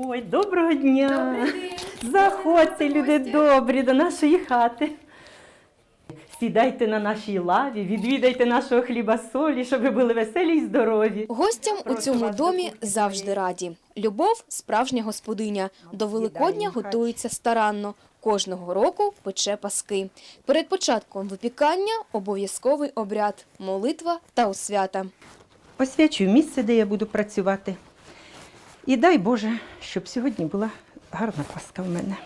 Ой, доброго дня! Заходьте, люди добрі, до нашої хати. Сідайте на нашій лаві, відвідайте нашого хліба солі, щоб ви були веселі й здорові. Гостям у цьому домі завжди раді. Любов – справжня господиня. До Великодня готується старанно. Кожного року пече паски. Перед початком випікання – обов'язковий обряд – молитва та освята. Освячую місце, де я буду працювати. І дай Боже, щоб сьогодні була гарна паска в мене.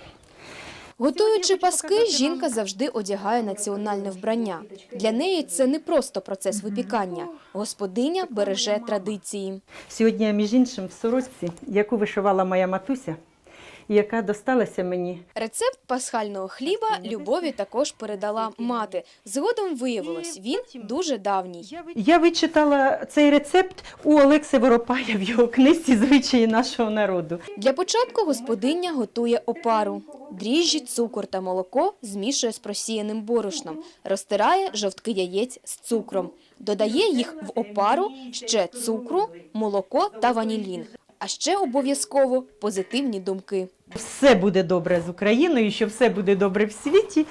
Готуючи паски, жінка завжди одягає національне вбрання. Для неї це не просто процес випікання. Господиня береже традиції. Сьогодні я, між іншим, в сорочці, яку вишивала моя матуся, яка досталася мені Рецепт пасхального хліба Любові також передала мати. Згодом виявилось, він дуже давній. Я вичитала цей рецепт у Олекси Воропая в його книзі Звичаї нашого народу. Для початку господиня готує опару. Дріжджі, цукор та молоко змішує з просіяним борошном, розтирає жовтки яєць з цукром, додає їх в опару, ще цукру, молоко та ванілін. А ще обов'язково позитивні думки. Все буде добре з Україною, що все буде добре в світі.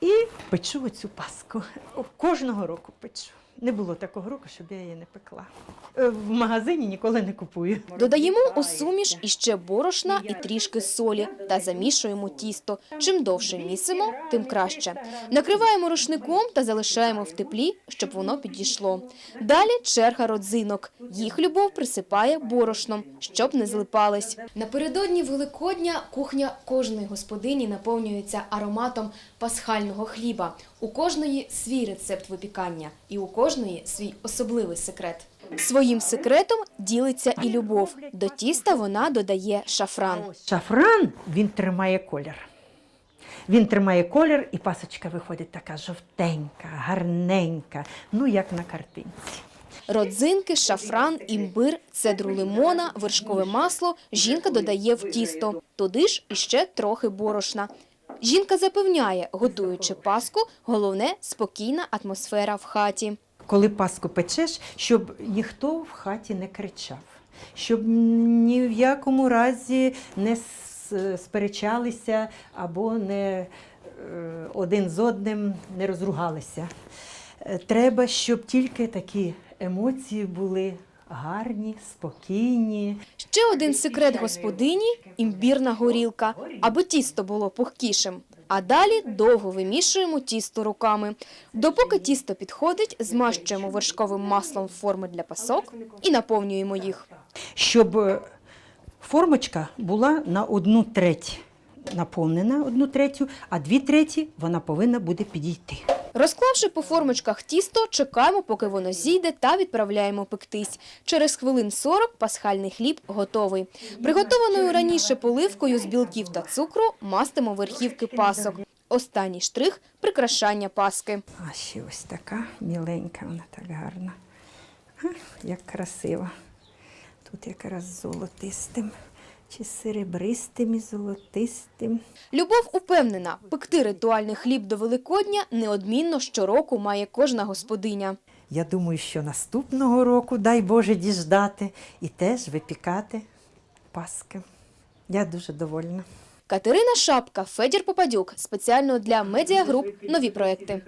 І печу оцю паску. Кожного року печу. Не було такого року, щоб я її не пекла. Е, В магазині ніколи не купую. Додаємо у суміш іще борошна і трішки солі та замішуємо тісто. Чим довше місимо, тим краще. Накриваємо рушником та залишаємо в теплі, щоб воно підійшло. Далі черга родзинок. Їх любов присипає борошном, щоб не злипались. Напередодні Великодня кухня кожної господині наповнюється ароматом пасхального хліба. У кожної свій рецепт випікання і у кожної свій особливий секрет. Своїм секретом ділиться і любов. До тіста вона додає шафран. Шафран він тримає колір. Він тримає колір, і пасочка виходить така жовтенька, гарненька, ну як на картинці. Родзинки, шафран, імбир, цедру лимона, вершкове масло жінка додає в тісто. Туди ж іще трохи борошна. Жінка запевняє, готуючи паску, головне – спокійна атмосфера в хаті. Коли паску печеш, щоб ніхто в хаті не кричав, щоб ні в якому разі не сперечалися або не е, один з одним не розругалися. Е, Треба, щоб тільки такі емоції були гарні, спокійні. Ще один секрет господині – імбірна горілка, аби тісто було пухкішим. А далі довго вимішуємо тісто руками. Допоки тісто підходить, змащуємо вершковим маслом форми для пасок і наповнюємо їх. щоб е, формочка була на одну треть наповнена, одну третю, а дві треті вона повинна буде підійти. Розклавши по формочках тісто, чекаємо, поки воно зійде та відправляємо пектись. Через хвилин 40 пасхальний хліб готовий. Приготованою раніше поливкою з білків та цукру мастимо верхівки пасок. Останній штрих – прикрашання паски. А ще ось така міленька, вона так гарна. Як красиво. Тут якраз золотистим, чи серебристим і золотистим. Любов упевнена, пекти ритуальний хліб до Великодня неодмінно щороку має кожна господиня. Я думаю, що наступного року, дай Боже, діждати і теж випікати паски. Я дуже довольна. Катерина Шапка, Федір Попадюк. Спеціально для медіагруп «Нові проекти».